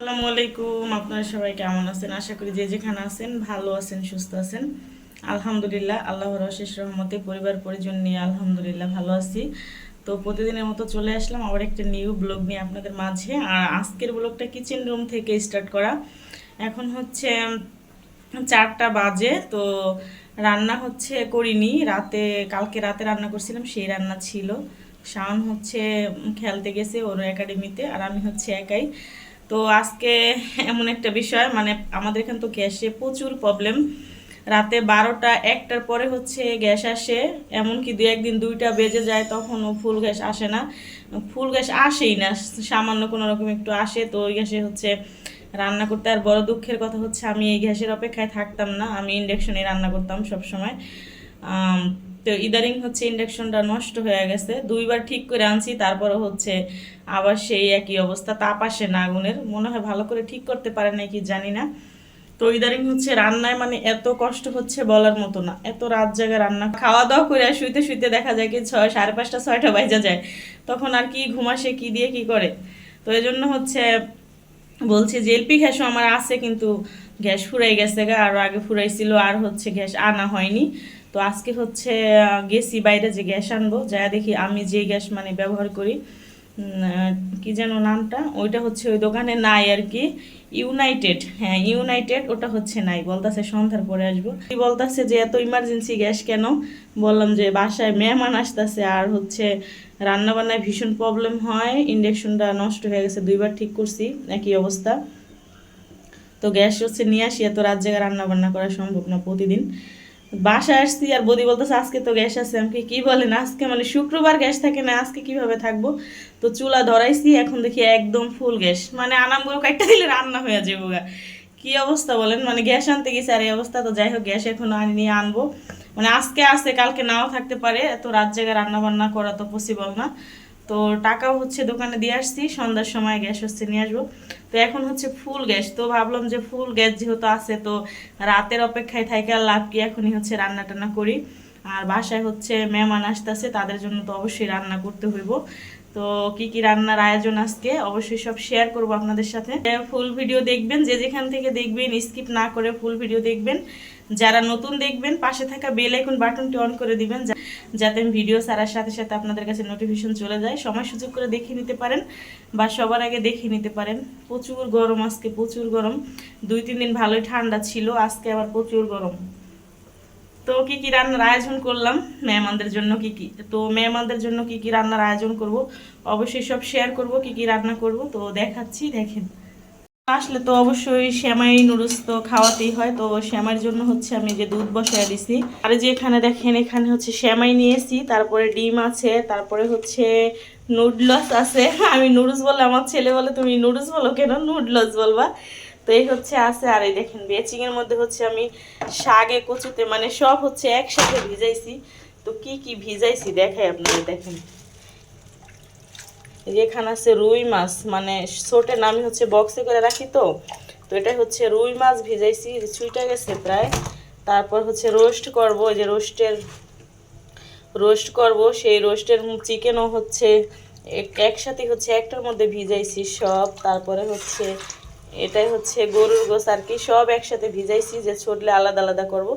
আসসালামু আলাইকুম, আপনারা সবাই কেমন আছেন? আশা করি যে যেখানে আছেন ভালো আছেন, সুস্থ আছেন। আলহামদুলিল্লাহ, আল্লাহর অশেষ রহমতে পরিবার পরিজন নিয়ে আলহামদুলিল্লাহ ভালো আছি। তো প্রতিদিনের মতো চলে আসলাম আবার একটা নিউ ব্লগ নিয়ে আপনাদের মাঝে। আর আজকের ব্লগটা কিচেন রুম থেকে স্টার্ট করা। এখন হচ্ছে চারটা বাজে, তো রান্না হচ্ছে করিনি। রাতে, কালকে রাতে রান্না করছিলাম, সেই রান্না ছিল। শাওন হচ্ছে খেলতে গেছে ওর একাডেমিতে আর আমি হচ্ছে একাই। তো আজকে এমন একটা বিষয় মানে আমাদের এখানে তো গ্যাসে প্রচুর প্রবলেম রাতে বারোটা, একটার পরে হচ্ছে গ্যাস আসে। এমনকি দু একদিন দুইটা বেজে যায়, তখনও ফুল গ্যাস আসে না। ফুল গ্যাস আসেই না, সামান্য কোনো রকম একটু আসে। তো ওই গ্যাসে হচ্ছে রান্না করতে আর বড় দুঃখের কথা হচ্ছে আমি এই গ্যাসের অপেক্ষায় থাকতাম না। আমি ইন্ডাকশনে রান্না করতাম সব সময় তো ইদারিং হচ্ছে ইন্ডাকশনটা নষ্ট হয়ে গেছে। দুইবার ঠিক করে আনছি তারপরে হচ্ছে আবার সেই একই অবস্থা, তাপ আসে না আগুনের। মনে হয় ভালো করে ঠিক করতে পারে নাকি জানি না। তো ইদারিং হচ্ছে রান্নায় মানে এত কষ্ট হচ্ছে বলার মতো না। এত রাত জায়গায় রান্না। খাওয়া দাওয়া করে আর শুইতে শুইতে দেখা যায় কি ছয়, সাড়ে পাঁচটা, ছয়টা বাজা যায়। তখন আর কি ঘুমাসে কি দিয়ে কি করে। তো এই জন্য হচ্ছে বলছে যে এলপি গ্যাসও আমার আছে, কিন্তু গ্যাস ফুরাই গেছে গা। আরও আগে ফুরাইছিল, আর হচ্ছে গ্যাস আনা হয়নি। তো আজকে হচ্ছে গেছি, বাইরে যে গ্যাস আনব। যা দেখি আমি যে গ্যাস মানে ব্যবহার করি কি যেন নামটা? ওইটা হচ্ছে ওই দোকানে নাই আর কি। ইউনাইটেড হ্যাঁ ইউনাইটেড ওটা হচ্ছে নাই। বলতাছে সন্ধ্যার পরে আসব। কি বলতাছে যে, এত ইমার্জেন্সি গ্যাস কেন? বললাম যে, বাসায় মেহমান আসতেছে আর হচ্ছে রান্না বান্নায় ভীষণ প্রবলেম হয়। ইন্ডাকশনটা নষ্ট হয়ে গেছে, দুইবার ঠিক করছি, একই অবস্থা। তো গ্যাস হচ্ছে নিয়ে আসি, এত রাত জায়গায় রান্না বান্না করা সম্ভব না প্রতিদিন। বাসায় আসছি আর বদি বলতেছে, আজকে তো গ্যাস আছে। আমাকে কি বলেন? আজকে মানে শুক্রবার গ্যাস থাকে না, আজকে কীভাবে থাকব? তো চুলা ধরাইছি, এখন দেখি একদম ফুল গ্যাস। মানে আনামগুলো কয়েকটা দিলে রান্না হয়ে যাব গা। কি অবস্থা বলেন? মানে গ্যাস আনতে গেছি আর এই অবস্থা, তো যাই হোক গ্যাস এখন আনি নিয়ে আনব। মানে আজকে আসে কালকে নাও থাকতে পারে, এত রাত জায়গায় রান্না বান্না করা তো পসিবল না। তো টাকাও হচ্ছে দোকানে দিয়ে আসছি, সন্ধ্যার সময় গ্যাস হচ্ছে নিয়ে আসব। তো এখন হচ্ছে ফুল গ্যাস, তো ভাবলাম যে ফুল গ্যাস যেহেতু আছে, তো রাতের অপেক্ষায় থাকে আর লাভ কি? এখনই হচ্ছে রান্না টান্না করি। আর বাসায় হচ্ছে মেহমান আসতেছে, তাদের জন্য তো অবশ্যই রান্না করতে হইব। তো কি কি রান্নার আয়োজন আজকে, অবশ্যই সব শেয়ার করব আপনাদের সাথে। ফুল ভিডিও দেখবেন, যে যেখান থেকে দেখবেন স্কিপ না করে ফুল ভিডিও দেখবেন। যারা নতুন দেখবেন, পাশে থাকা বেল আইকন বাটনটি অন করে দিবেন যাতে আমি ভিডিও ছাড়ার সাথে সাথে আপনাদের কাছে নোটিফিকেশন চলে যায়। সময় সুযোগ করে দেখে নিতে পারেন বা সবার আগে দেখে নিতে পারেন। প্রচুর গরম আজকে, প্রচুর গরম। দুই, তিন দিন ভালোই ঠান্ডা ছিল, আজকে আবার প্রচুর গরম। তো কি কি রান্নার আয়োজন করলাম? মেহমানদের জন্য কি কি? তো মেহমানদের জন্য কি কি রান্নার আয়োজন করব? অবশ্যই সব শেয়ার করব, কি কি রান্না করব। তো দেখাচ্ছি, দেখেন। আসলে তো অবশ্যই শ্যামাই নুডলস তো খাওয়াতেই হয়, তো শ্যামাইয়ের জন্য হচ্ছে আমি যে দুধ বসায় দিছি। আর যে এখানে দেখেন, এখানে হচ্ছে শ্যামাই নিয়েছি, তারপরে ডিম আছে, তারপরে হচ্ছে নুডলস আছে। আমি নুডলস বলে আমার ছেলে বলে, তুমি নুডলস বলো কেন? নুডলস বলবা। তো এই হচ্ছে আছে, আর এই দেখেন বেচিং এর মধ্যে হচ্ছে আমি শাগে, কচুতে মানে সব হচ্ছে একসাথে ভিজাইছি। তো কি কি ভিজাইছি দেখাই আপনারা দেখেন। এখানে আছে রুই মাছ মানে ছোটের নামই হচ্ছে বক্সে করে রাখি তো। তো এটা হচ্ছে রুই মাছ ভিজাইছি ছুইটা গেছে প্রায়। তারপর হচ্ছে রোস্ট করব যে রোস্টের রোস্ট করব, সেই রোস্টের চিকেনও হচ্ছে এক- একসাথে হচ্ছে একটার মধ্যে ভিজাইছি সব। তারপরে হচ্ছে এটাই হচ্ছে গরুর গোস আর কি। সব একসাথে ভিজাইছি যে ছোটলে আলাদা আলাদা করব।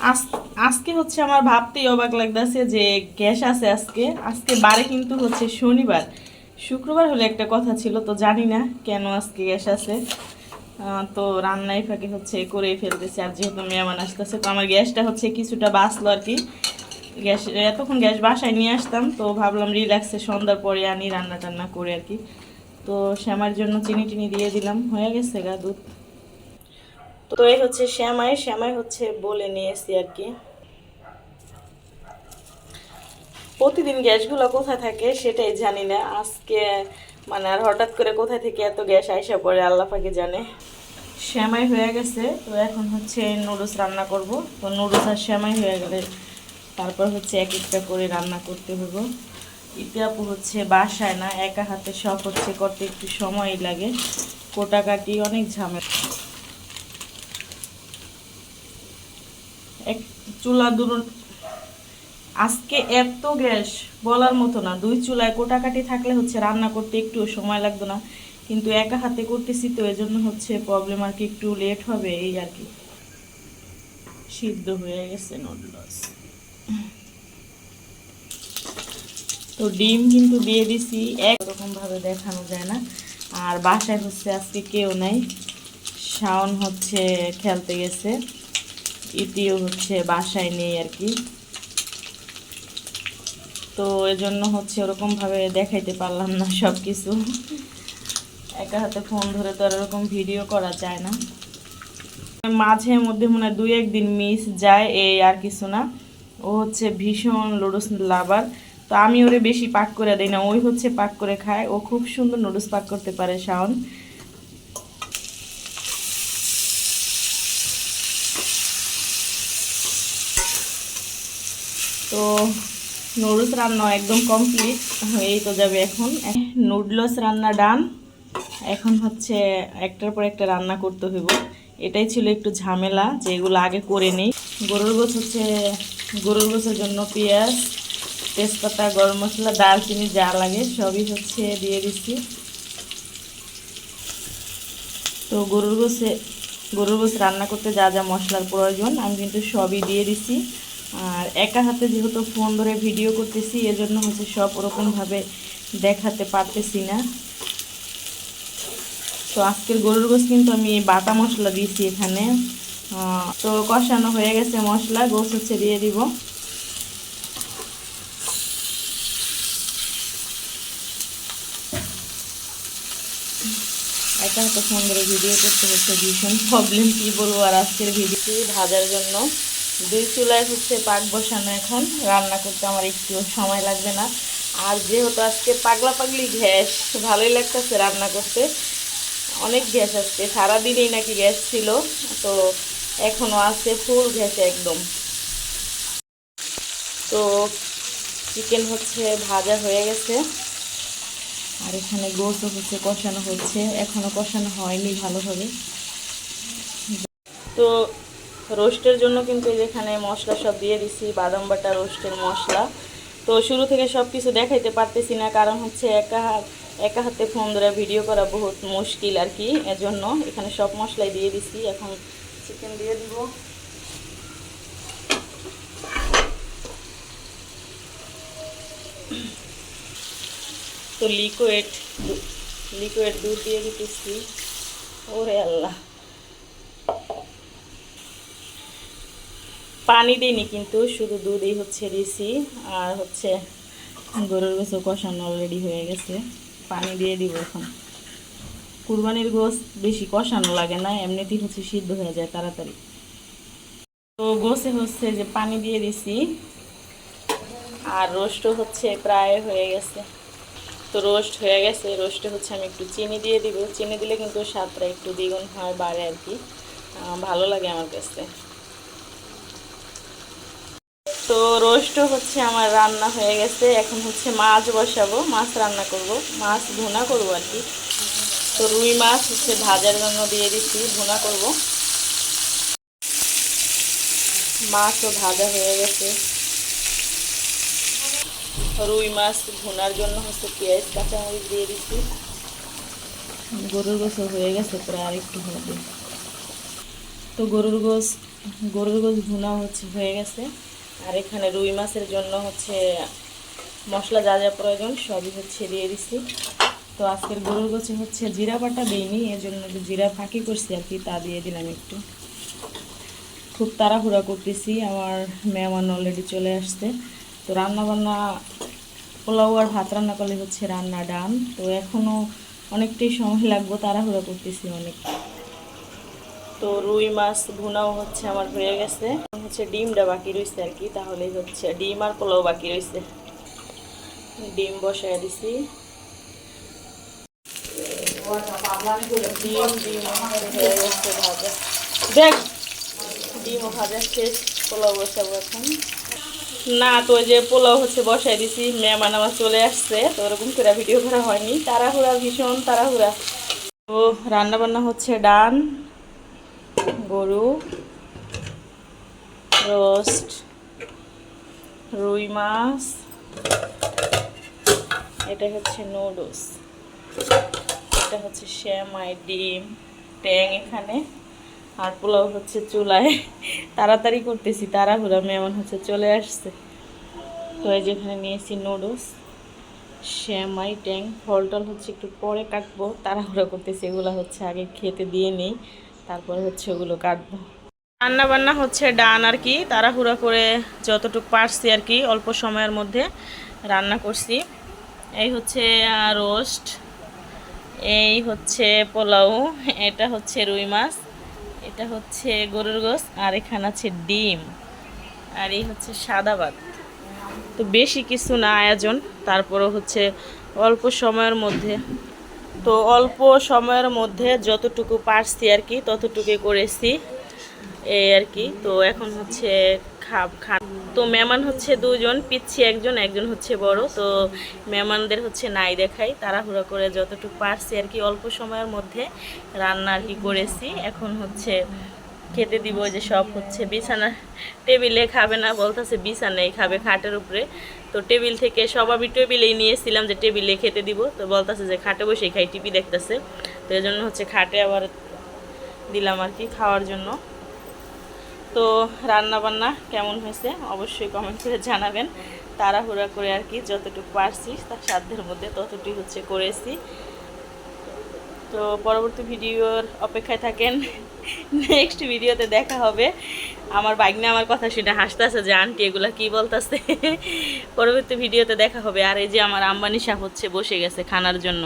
আজ- আজকে হচ্ছে আমার ভাবতেই অবাক লাগতেছে যে গ্যাস আছে আজকে। আজকে বারে কিন্তু হচ্ছে শনিবার। শুক্রবার হলে একটা কথা ছিল, তো জানি না কেন আজকে গ্যাস আছে। তো রান্নাই ফাঁকে হচ্ছে করেই ফেলতেছে আর যেহেতু মেহমান আসতেছে, তো আমার গ্যাসটা হচ্ছে কিছুটা বাঁচলো আর কি। গ্যাস এতক্ষণ গ্যাস বাসায় নিয়ে আসতাম, তো ভাবলাম রিল্যাক্সে সন্ধ্যার পরে আনি রান্না টান্না করে আর কি। তো শ্যামার জন্য চিনি টিনি দিয়ে দিলাম। হয়ে গেছে গা দুধ। তো এই হচ্ছে শ্যামাই। শ্যামাই হচ্ছে বলে নিয়ে এসছি আর কি। প্রতিদিন গ্যাসগুলো কোথায় থাকে সেটাই জানি না। আজকে মানে আর হঠাৎ করে কোথায় থেকে এত গ্যাস আইসা পড়ে, আল্লাহ পাকে জানে। শ্যামাই হয়ে গেছে। তো এখন হচ্ছে নুডলস রান্না করব। তো নুডলস আর শ্যামাই হয়ে গেলে তারপর হচ্ছে এক একটা করে রান্না করতে হবে ইতি আপু হচ্ছে বাসায় না, একা হাতে সব হচ্ছে করতে একটু সময় লাগে। কোটাকাটি অনেক ঝামেলা। এক চুলা দুটো আজকে এত গ্যাস, বলার মতো না। দুই চুলায় কোটাকাটি থাকলে হচ্ছে রান্না করতে একটু সময় লাগতো না। কিন্তু একা হাতে করতেছি তো এজন্য হচ্ছে প্রবলেম আর কি একটু লেট হবে, এই আর কি। সিদ্ধ হয়ে গেছে নুডলস তো ডিম কিন্তু দিয়ে দিছি। একরকম ভাবে দেখানো যায় না। আর বাসায় হচ্ছে আজকে কেউ নাই। শাওন হচ্ছে খেলতে গেছে। ইতিও হচ্ছে বাসায় নেই আর কি। তো এজন্য হচ্ছে ওরকমভাবে দেখাইতে পারলাম না সব কিছু একা হাতে ফোন ধরে তো আর ওরকম ভিডিও করা যায় না। মাঝে মধ্যে মনে হয় দুই একদিন মিস যায়, এই আর কিছু না। ও হচ্ছে ভীষণ লুডোস লাভার। তো আমি ওরে বেশি পাক করে দিই না, ওই হচ্ছে পাক করে খায়। ও খুব সুন্দর নুডলস পাক করতে পারে, শাওন। তো নুডলস রান্না একদম কমপ্লিট হয়েই তো যাবে এখন। নুডলস রান্না ডান। এখন হচ্ছে একটার পর একটা রান্না করতে হইব। এটাই ছিল একটু ঝামেলা যে এগুলো আগে করে নেই। গরুর গোছ হচ্ছে, গরুর গোছের জন্য পেঁয়াজ তেজপাতা, গরম মশলা, দারচিনি যা লাগে সবই হচ্ছে দিয়ে দিচ্ছি। তো গরুর গোছে গরুর গোছ রান্না করতে যা যা মশলার প্রয়োজন আমি কিন্তু সবই দিয়ে দিছি আর একা হাতে যেহেতু ফোন ধরে ভিডিও করতেছি, এজন্য হচ্ছে সব ওরকমভাবে দেখাতে পারতেছি না। তো আজকের গরুর গোস কিন্তু আমি বাটা মশলা দিয়েছি এখানে। তো কষানো হয়ে গেছে মশলা, গোস হচ্ছে দিয়ে দিব। একা হাতে ফোন ধরে ভিডিও করতে হচ্ছে, ভীষণ প্রবলেম কি বলব আর আজকের ভিডিওটি ভাজার জন্য। দুই চুলায় হচ্ছে পাক বসানো এখন, রান্না করতে আমার একটু সময় লাগবে না। আর যেহেতু আজকে পাগলা পাগলি গ্যাস, ভালোই লাগতেছে রান্না করতে। অনেক গ্যাস আসছে সারাদিনই নাকি গ্যাস ছিল, তো এখনও আছে ফুল গ্যাস একদম। তো চিকেন হচ্ছে ভাজা হয়ে গেছে। আর এখানে গোসও হচ্ছে, কষানো হচ্ছে। এখনও কষানো হয়নি ভালোভাবে। তো রোস্টের জন্য কিন্তু এখানে মশলা সব দিয়ে দিছি, বাদাম বাটা, রোস্টের মশলা। তো শুরু থেকে সব কিছু দেখাইতে পারতেছি না, কারণ হচ্ছে একা হাত একা হাতে ফোন ধরে ভিডিও করা বহুত মুশকিল আর কি। এজন্য এখানে সব মশলাই দিয়ে দিছি। এখন চিকেন দিয়ে দিব। তো লিকুইড লিকুইড দুধ দিয়ে দিতেছি। ওরে আল্লাহ। পানি দিইনি কিন্তু, শুধু দুধই হচ্ছে দিছি। আর হচ্ছে গরুর গোছ কষানো অলরেডি হয়ে গেছে। পানি দিয়ে দিব এখন। কুরবানির গোস বেশি কষানো লাগে না, এমনিতেই হচ্ছে সিদ্ধ হয়ে যায় তাড়াতাড়ি। তো গোসে হচ্ছে যে পানি দিয়ে দিছি। আর রোস্টও হচ্ছে প্রায় হয়ে গেছে। তো রোস্ট হয়ে গেছে। রোস্টে হচ্ছে আমি একটু চিনি দিয়ে দিব। চিনি দিলে কিন্তু স্বাদটা একটু দ্বিগুণ হয় বাড়ে আর কি। ভালো লাগে আমার কাছে। তো রোস্ট হচ্ছে আমার রান্না হয়ে গেছে। এখন হচ্ছে মাছ বসাবো। মাছ রান্না করব। মাছ ভুনা করব আর কি। তো রুই মাছ হচ্ছে ভাজার জন্য দিয়ে দিচ্ছি। ভুনা করব। মাছও ভাজা হয়ে গেছে। রুই মাছ ভুনার জন্য হচ্ছে পেঁয়াজ, কাঁচামরিচ দিয়ে দিচ্ছি গরুর গোসও হয়ে গেছে প্রায় আর একটু হবে তো গরুর গোস গরুর গোস ভুনা হচ্ছে, হয়ে গেছে। আর এখানে রুই মাছের জন্য হচ্ছে মশলা যা যা প্রয়োজন সবই হচ্ছে দিয়ে দিছি। তো আজকের গরুর গোছে হচ্ছে জিরা বাটা দিইনি এর জন্য জিরা ফাঁকি করছি আর কি, তা দিয়ে দিলাম একটু। খুব তাড়াহুড়া করতেছি, আমার মেহমান অলরেডি চলে আসছে। তো রান্না বান্না পোলাও আর ভাত রান্না করলে হচ্ছে রান্না ডান। তো এখনও অনেকটাই সময় লাগবে, তাড়াহুড়া করতেছি অনেক। তো রুই মাছ ভুনাও হচ্ছে আমার হয়ে গেছে। হচ্ছে ডিমটা বাকি রয়েছে আর কি তাহলেই হচ্ছে ডিম আর পোলাও বাকি রয়েছে ডিম বসায় দিছি। ডিম ডিম ভাজা। দেখ ডিমও ভাজা শেষ, পোলাও বসাবো এখন। না, তো যে পোলাও হচ্ছে বসাই দিছি, মেহমান আমার চলে আসছে, তো ওরকম করে ভিডিও করা হয়নি। তাড়াহুড়া ভীষণ, তাড়াহুড়া। তো রান্না বান্না হচ্ছে ডান, গরু, রোস্ট, রুই মাছ, এটা হচ্ছে নুডলস, এটা হচ্ছে শ্যামাই, ডিম, ট্যাং এখানে। আর পোলাও হচ্ছে চুলায়। তাড়াতাড়ি করতেছি, তাড়াহুড়া মেমন হচ্ছে চলে আসছে। তো এই যেখানে নিয়েছি নুডলস শ্যামাই ট্যাং ফল টল হচ্ছে একটু পরে কাটবো, তাড়াহুড়া করতেছি, এগুলো হচ্ছে আগে খেতে দিয়ে নেই, তারপরে হচ্ছে ওগুলো কাটবো। রান্না বান্না হচ্ছে ডান আর কি, তাড়াহুড়া করে যতটুকু পারছি আর কি, অল্প সময়ের মধ্যে রান্না করছি। এই হচ্ছে রোস্ট, এই হচ্ছে পোলাও, এটা হচ্ছে রুই মাছ। এটা হচ্ছে গরুর গোস আর এখানে আছে ডিম। আর এই হচ্ছে সাদা ভাত। তো বেশি কিছু না আয়োজন, তারপরও হচ্ছে অল্প সময়ের মধ্যে। তো অল্প সময়ের মধ্যে যতটুকু পারছি আর কি ততটুকু করেছি। এই আর কি। তো এখন হচ্ছে খাব খা তো মেহমান হচ্ছে দুজন, পিচ্ছি একজন একজন হচ্ছে বড়। তো মেহমানদের হচ্ছে নাই দেখাই, তাড়াহুড়া করে যতটুকু পারছি আর কি অল্প সময়ের মধ্যে রান্না আর কি করেছি। এখন হচ্ছে খেতে দিব যে সব হচ্ছে বিছানা, টেবিলে খাবে না বলতেছে বিছানায় খাবে খাটের উপরে। তো টেবিল থেকে সব আমি টেবিলেই নিয়েছিলাম যে টেবিলে খেতে দিব। তো বলতেছে যে খাটে বসেই খাই, টিভি দেখতেছে। তো এই জন্য হচ্ছে খাটে আবার দিলাম আর কি খাওয়ার জন্য। তো রান্না বান্না কেমন হয়েছে অবশ্যই কমেন্ট করে জানাবেন। তাড়াহুড়া করে আর কি যতটুকু পারছি, তার সাধ্যের মধ্যে ততটুকু হচ্ছে করেছি। তো পরবর্তী ভিডিওর অপেক্ষায় থাকেন। নেক্সট ভিডিওতে দেখা হবে। আমার বাইকনে আমার কথা শুনে হাসতেছে যে, আন্টি, এগুলা কি বলতেছে? পরবর্তী ভিডিওতে দেখা হবে। আর এই যে আমার আম্বানি সাহ হচ্ছে বসে গেছে খানার জন্য।